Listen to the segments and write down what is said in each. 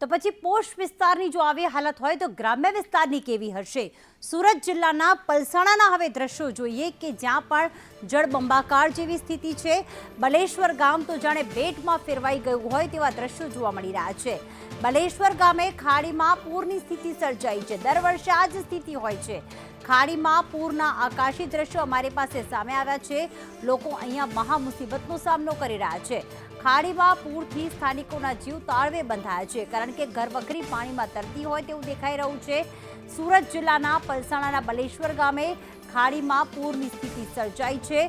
તો પછી પોસ્ટ વિસ્તારની જો આવી હાલત હોય તો ગ્રામ્ય વિસ્તારની કેવી હશે? સુરત જિલ્લાના પલસાણાના હવે દ્રશ્યો જોઈએ કે જ્યાં પણ જળબંબાકાર જેવી સ્થિતિ છે. બલેશ્વર ગામ તો જાણે બેટમાં ફેરવાઈ ગયું હોય તેવા દ્રશ્યો જોવા મળી રહ્યા છે. બલેશ્વર ગામે ખાડીમાં પૂરની સ્થિતિ સર્જાઈ છે. દર વર્ષે આ જ સ્થિતિ હોય છે. ખાડીમાં પૂરના આકાશી દ્રશ્યો અમારી પાસે સામે આવ્યા છે. લોકો અહીંયા મહા મુસીબતનો સામનો કરી રહ્યા છે. ખાડીમાં પૂરથી સ્થાનિકોના જીવ તાળવે બંધાયા છે. કારણ કે ઘરવખરી પાણીમાં તરતી હોય તેવું દેખાઈ રહ્યું છે. સુરત જિલ્લાના પલસાણાના બલેશ્વર ગામે ખાડીમાં પૂરની સ્થિતિ સર્જાઈ છે.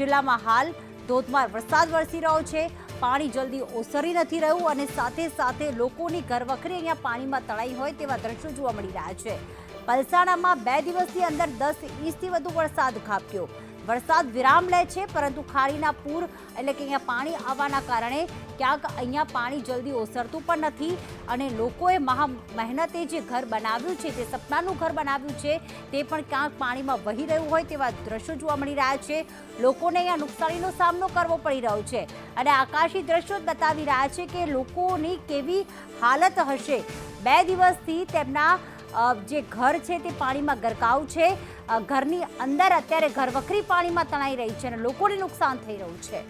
જિલ્લામાં હાલ ધોધમાર વરસાદ વરસી રહ્યો છે. પાણી જલ્દી ઓસરી નથી રહ્યું અને સાથે સાથે લોકોની ઘરવખરી અહીંયા પાણીમાં તળાઈ હોય તેવા દ્રશ્યો જોવા મળી રહ્યા છે. પલસાણામાં બે દિવસની અંદર દસ ઇંચથી વધુ વરસાદ ખાબક્યો. વરસાદ વિરામ લે છે, પરંતુ ખાડીના પૂર એટલે કે અહીંયા પાણી આવવાના કારણે ક્યાંક અહીંયા પાણી જલ્દી ઓસરતું પણ નથી અને લોકોએ મહા મહેનતે જે ઘર બનાવ્યું છે તે સપનાનું ઘર બનાવ્યું છે, તે પણ ક્યાંક પાણીમાં વહી રહ્યું હોય તેવા દ્રશ્યો જોવા મળી રહ્યા છે. લોકોને અહીંયા નુકસાનીનો સામનો કરવો પડી રહ્યો છે અને આકાશી દ્રશ્યો બતાવી રહ્યા છે કે લોકોની કેવી હાલત હશે. બે દિવસથી તેમના જે ઘર છે તે પાણીમાં ગરકાવ છે. ઘરની અંદર અત્યારે ઘરવખરી પાણીમાં તણાઈ રહી છે અને લોકોને નુકસાન થઈ રહ્યું છે.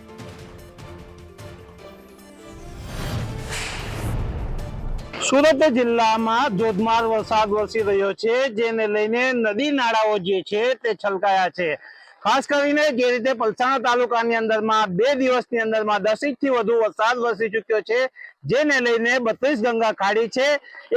સુરત જિલ્લામાં ધોધમાર વરસાદ વરસી રહ્યો છે, જેને લઈને નદી નાળાઓ જે છે તે છલકાયા છે. ખાસ કરીને જે રીતે પલસાણા તાલુકાની અંદરમાં બે દિવસની અંદરમાં દસ ઇંચથી વધુ વરસાદ વરસી ચૂક્યો છે, જેને લઈને બત્રીસ ગંગા ખાડી છે.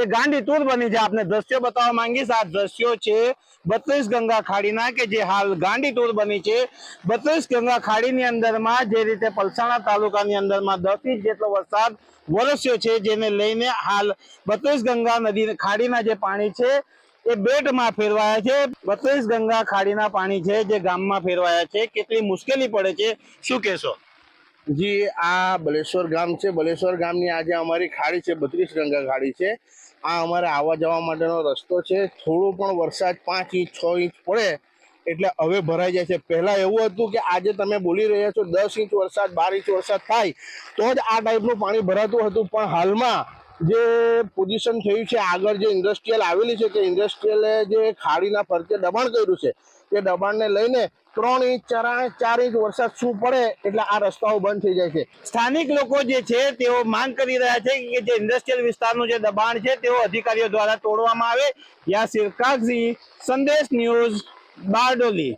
એ ગાંડી તૂર બની છે. આપને દ્રશ્યો બતાવવા માંગીશ. આ દ્રશ્યો છે બત્રીસ ગંગા ખાડીના કે જે હાલ ગાંડી તૂર બની છે. બત્રીસ ગંગા ખાડીની અંદરમાં જે રીતે પલસાણા તાલુકાની અંદરમાં દસ ઇંચ જેટલો વરસાદ વરસ્યો છે, જેને લઈને હાલ બત્રીસ ગંગા નદી ખાડીના જે પાણી છે એ બેટમાં ફેરવાયા છે. બત્રીસ ગંગા ખાડીના પાણી છે જે ગામમાં ફેરવાયા છે. કેટલી મુશ્કેલી પડે છે? શું કહેશો? જી, આ બલેશ્વર ગામ છે. બલેશ્વર ગામની આજે અમારી ખાડી છે, બત્રીસ ગંગા ખાડી છે. આ અમારે આવવા જવા માટેનો રસ્તો છે. થોડો પણ વરસાદ પાંચ ઇંચ, છ ઇંચ પડે એટલે હવે ભરાઈ જાય છે. પહેલાં એવું હતું કે આજે તમે બોલી રહ્યા છો દસ ઇંચ વરસાદ, બાર ઇંચ વરસાદ થાય તો જ આ ટાઈપનું પાણી ભરાતું હતું. પણ હાલમાં જે પોઝિશન થયું છે, આગળ જે ઇન્ડસ્ટ્રીયલ આવેલી છે તે ઇન્ડસ્ટ્રીયલે જે ખાડીના ફરતે દબાણ કર્યું છે, તે દબાણને લઈને ત્રણ ઇંચ, ચાર ચાર ઇંચ વરસાદ શું પડે એટલે આ રસ્તાઓ બંધ થઈ જાય છે. સ્થાનિક લોકો જે છે, તેઓ માંગ કરી રહ્યા છે કે જે ઇન્ડસ્ટ્રીયલ વિસ્તારનું જે દબાણ છે, તેઓ અધિકારીઓ દ્વારા તોડવામાં આવે. યાસિર કાગઝી સંદેશ ન્યૂઝ, બારડોલી.